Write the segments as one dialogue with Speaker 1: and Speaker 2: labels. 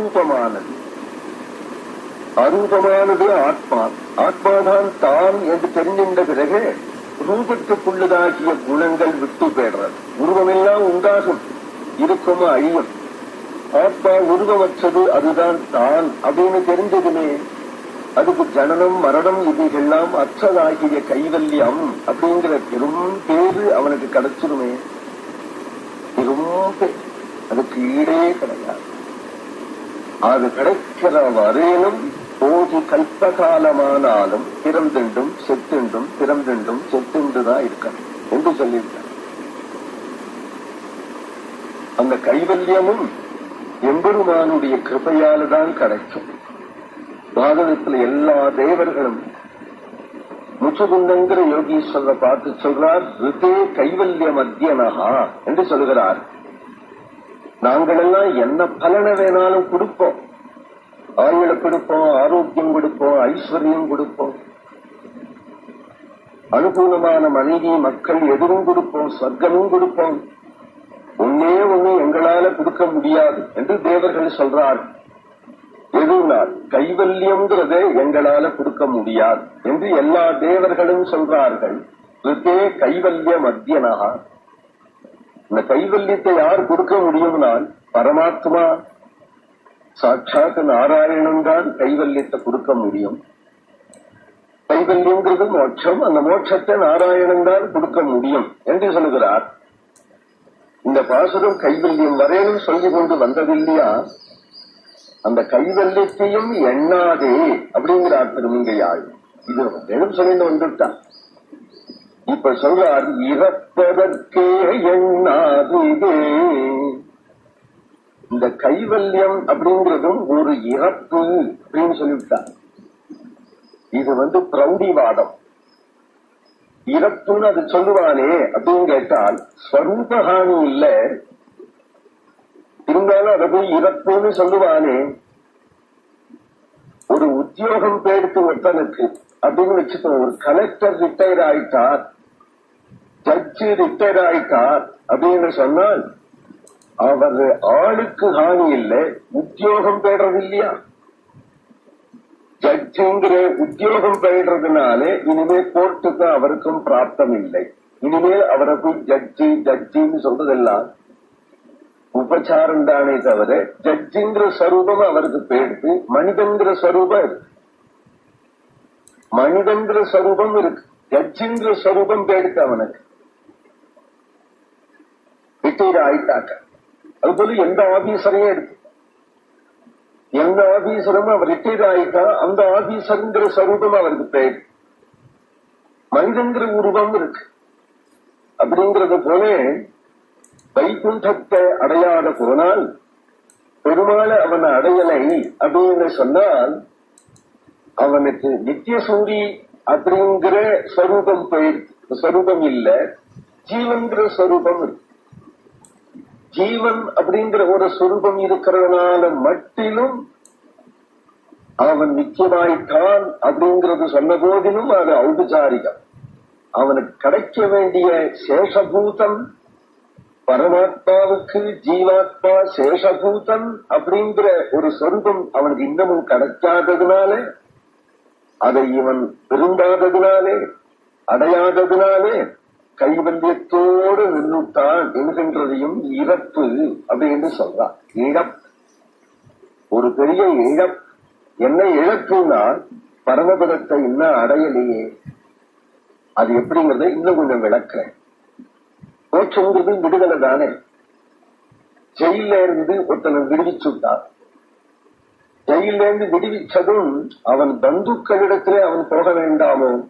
Speaker 1: அரூபமானது. அரூபமானது ஆத்மா. ஆத்மாதான் தான் என்று தெரிந்தின்ற பிறகு ரூபத்துக்குள்ளதாகிய குணங்கள் விட்டு பெறுறது உருவமெல்லாம் உண்டாகும். இருக்கும் அழியும். ஆத்மா உருவமற்றது அதுதான் தான் அப்படின்னு தெரிஞ்சதுமே அதுக்கு ஜனனம் மரணம் இவைகள்லாம் அற்றதாகிய கைவல்யம் அப்படிங்கிற பெரும் பேரு அவனுக்கு கிடைச்சிருமே. பெரும் பேர் அதுக்கு ஈடே கிடையாது. அது கிடைக்கிற வரையிலும் போதி கல்பகாலமானாலும் பிறந்துண்டும் செத்துண்டும் பிறந்துண்டும் செத்துண்டுதான் இருக்கணும் என்று சொல்லியிருக்கார். அந்த கைவல்யமும் எம்பெருமானுடைய கிருபையால தான் கிடைக்கும் பாகவதத்துல எல்லா தேவர்களும் முச்சுகுந்தங்கிற யோகீஸ்வரரை பார்த்து சொல்றார் ரிதே கைவல்ய மத்தியனகா என்று சொல்கிறார் நாங்களெல்லாம் என்ன பலனை வேணாலும் கொடுப்போம். ஆயுள கொடுப்போம் ஆரோக்கியம் கொடுப்போம் ஐஸ்வர்யம் கொடுப்போம். அனுகூலமான மனைவி மக்கள் எதுவும் கொடுப்போம் சொர்க்கமும் கொடுப்போம். ஒன்னே ஒண்ணு எங்களால கொடுக்க முடியாது என்று தேவர்கள் சொல்றார். எதுனால் கைவல்யம்ங்கிறத எங்களால கொடுக்க முடியாது என்று எல்லா தேவர்களும் சொல்றார்கள். ரிதே கைவல்ய மத்தியனகா இந்த கைவல்யத்தை யார் கொடுக்க முடியும்னால் பரமாத்மா. சாட்சாத் நாராயணன் தான் கைவல்யத்தை கொடுக்க முடியும். கைவல்யங்கிறது மோட்சம். அந்த மோட்சத்தை நாராயணன் தான் கொடுக்க முடியும் என்று சொல்லுகிறார். இந்த பாசுரம் கைவல்யம் வரையிலும் சொல்லிக் கொண்டு வந்ததில்லையா? அந்த கைவல்யத்தையும் எண்ணாதே அப்படிங்கிறார் திருமங்கையாள் இது வேணும் சொல்லிட்டு வந்துட்டான் இப்ப சொல்றார் இறப்பதற்கே எண்ணாதே இந்த கைவல்யம் அப்படிங்கிறதும் ஒரு இறப்பு அப்படின்னு சொல்லிவிட்டார். இது வந்து பிரௌடிவாதம் இறப்புன்னு அது சொல்லுவானே அப்படின்னு கேட்டால் ஸ்வரூபஹானி இல்ல. இருந்தாலும் அதை போய் இறப்புன்னு சொல்லுவானே. ஒரு உத்தியோகம் பேடுத்து ஒருத்தனுக்கு அப்படின்னு வச்சுக்கோ ஒரு கலெக்டர் ரிட்டையர் ஆயிட்டார். ஜட்ஜி ரிட்டையர் அப்படின்னு சொன்னால் அவர் ஆளுக்கு ஹானி இல்லை உத்தியோகம் பேடுறது இல்லையா ஜட்ஜுங்கிற உத்தியோகம் பெயர்றதுனால இனிமே கோர்ட்டுக்கு அவருக்கும் பிராப்தம் இல்லை. இனிமேல் அவரை போய் ஜட்ஜி ஜட்ஜின்னு சொல்றதெல்லாம் உபச்சாரம் தானே தவிர ஜட்ஜிங்கிற ஸ்வரூபம் அவருக்கு போயிடுது மனிதங்கிற ஸ்வரூபம் இருக்கு. மனிதங்கிற ஸ்வரூபம் இருக்கு. ஜட்ஜிங்கிற ஸ்வரூபம் போயிடுது அவனுக்கு. ரிட்டையர் ஆயிட்டாக்க அதுபோல எந்த ஆபீசரையும் எடுத்து எந்த ஆபீசரும் அவர் ரிட்டையர் ஆயிட்டா அந்த ஆபீசருங்கிற சரூபம் அவருக்கு பேர். மனிதங்கிற உருவம் இருக்கு. அப்படிங்கறது போல வைகுண்டத்தை அடையாத போனால் பெருமாளை அவன் அடையலை அப்படின்னு சொன்னால் அவனுக்கு நித்திய சூரி அப்படிங்கிற ஸ்வரூபம் போயிருக்கு ஸ்வரூபம் இல்ல ஜீவன்கிற ஸ்வரூபம் இருக்கு. ஜீவன் அப்படிங்கிற ஒரு சுரூபம் இருக்கிறதுனால மட்டிலும் அவன் நிச்சயமாயிட்டான் அப்படிங்கிறது சொன்ன போதிலும் அது ஔபச்சாரிகம் அவனுக்கு கிடைக்க வேண்டிய சேஷபூதம் பரமாத்மாவுக்கு ஜீவாத்மா சேஷபூதன் அப்படிங்கிற ஒரு சொருபம் அவனுக்கு இன்னமும் கிடைக்காததுனால அதை இவன் விரும்பாததுனாலே அடையாததுனாலே கைவல்யத்தோடு நின்றுட்டால் என்கின்றதையும் இறப்பு அப்படின்னு சொல்றான். இழப்பு ஒரு பெரிய இழப்பு என்ன இழப்புனா பரமபதத்தை இன்னும் அடையலையே. அது எப்படிங்கிறத இன்னும் கொஞ்சம் விளக்குறேன். மோட்சங்கிறது விடுதலை தானே. ஜெயில இருந்து ஒருத்தனை விடுவிச்சுட்டான் ஜெயில இருந்து விடுவிச்சதும் அவன் பந்துக்களிடத்திலே அவன் போக வேண்டாமோ?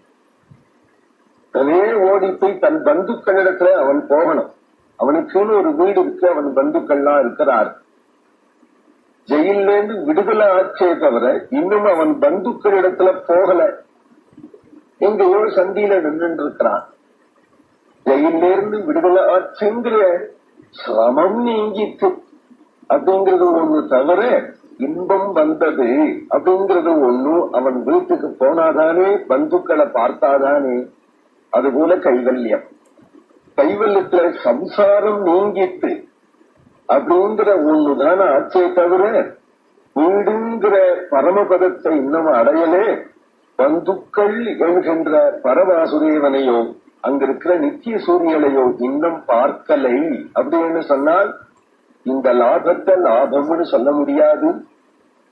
Speaker 1: தனே தன் பந்துக்களிடத்துல அவன் போகணும். அவனுக்குன்னு ஒரு வீடு இருக்கு அவன் பந்துக்கள்லாம் இருக்கிறார். ஜெயிலேருந்து விடுதலை ஆச்சே தவிர இன்னும் அவன் பந்துக்களிடத்துல போகல. எங்கேயோ சந்தியில நின்று இருக்கிறான் ஜெயிலிருந்து விடுதலை ஆச்சுங்கிற சிரமம் நீங்கிட்டு அப்படிங்கிறது ஒண்ணு தவிர இன்பம் வந்தது அப்படிங்கறது ஒண்ணும் அவன் வீட்டுக்கு போனாதானே பந்துக்களை பார்த்தாதானே அதுபோல கைவல்யம். கைவல்யத்துல சம்சாரம் நீங்கிட்டு அப்படிங்கிற ஒண்ணுதான் ஆச்சே தவிர வீடுங்கிற பரமபதத்தை இன்னும் அடையலே பந்துக்கள் என்கின்ற பரவாசுதேவனையோ அங்க இருக்கிற நித்திய சூரியனையோ இன்னும் பார்க்கலை. அப்படின்னு சொன்னால் இந்த லாபத்தை லாபம்னு சொல்ல முடியாது.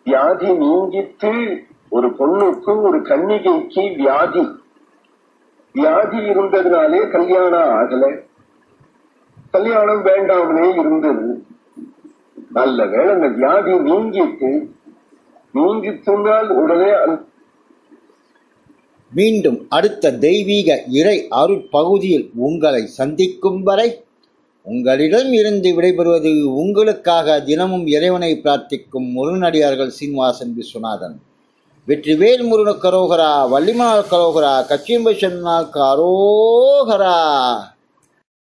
Speaker 1: வியாதி நீங்கிட்டு ஒரு பொண்ணுக்கு ஒரு கன்னிகைக்கு வியாதி வியாதி இருந்ததுனாலே கல்யாணம் ஆகல. கல்யாணம் வேண்டாமனே இருந்தது. நல்ல வேலை அந்த வியாதி நீங்கிட்டு நீங்கி சொன்னால் உடனே
Speaker 2: மீண்டும் அடுத்த தெய்வீக இறை அருட்பகுதியில் உங்களை சந்திக்கும் வரை உங்களிடம் இருந்து விடைபெறுவது உங்களுக்காக தினமும் இறைவனை பிரார்த்திக்கும் முருநடிகார்கள் சீனிவாசன் விஸ்வநாதன். வெற்றிவேல் முருகன் கரோகரா வள்ளிமலால் கரோகரா கச்சியம்பை சொன்னால் கரோகரா